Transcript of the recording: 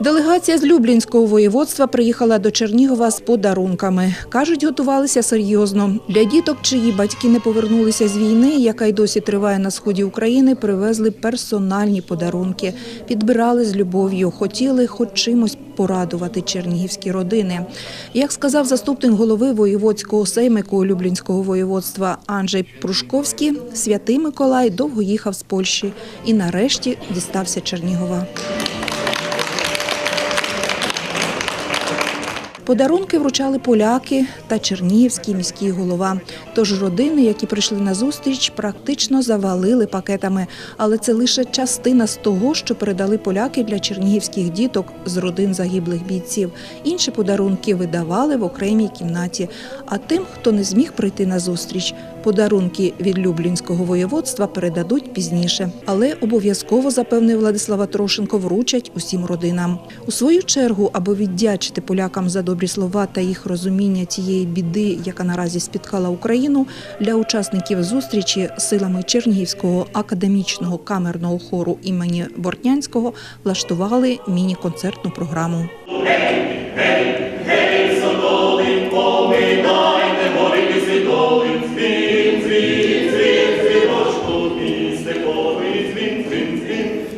Делегація з Люблінського воєводства приїхала до Чернігова з подарунками. Кажуть, готувалися серйозно. Для діток, чиї батьки не повернулися з війни, яка й досі триває на сході України, привезли персональні подарунки. Підбирали з любов'ю, хотіли хоч чимось порадувати чернігівські родини. Як сказав заступник голови воєводського сеймику Люблінського воєводства Анджей Прушковський, святий Миколай довго їхав з Польщі і нарешті дістався Чернігова. Подарунки вручали поляки та чернігівський міський голова. Тож родини, які прийшли на зустріч, практично завалили пакетами. Але це лише частина з того, що передали поляки для чернігівських діток з родин загиблих бійців. Інші подарунки видавали в окремій кімнаті. А тим, хто не зміг прийти на зустріч, подарунки від Люблінського воєводства передадуть пізніше. Але обов'язково, запевнив Владислава Трошенко, вручать усім родинам. У свою чергу, аби віддячити полякам за добрі слова та їх розуміння тієї біди, яка наразі спіткала Україну, для учасників зустрічі силами Чернігівського академічного камерного хору імені Бортнянського влаштували міні-концертну програму. Гей,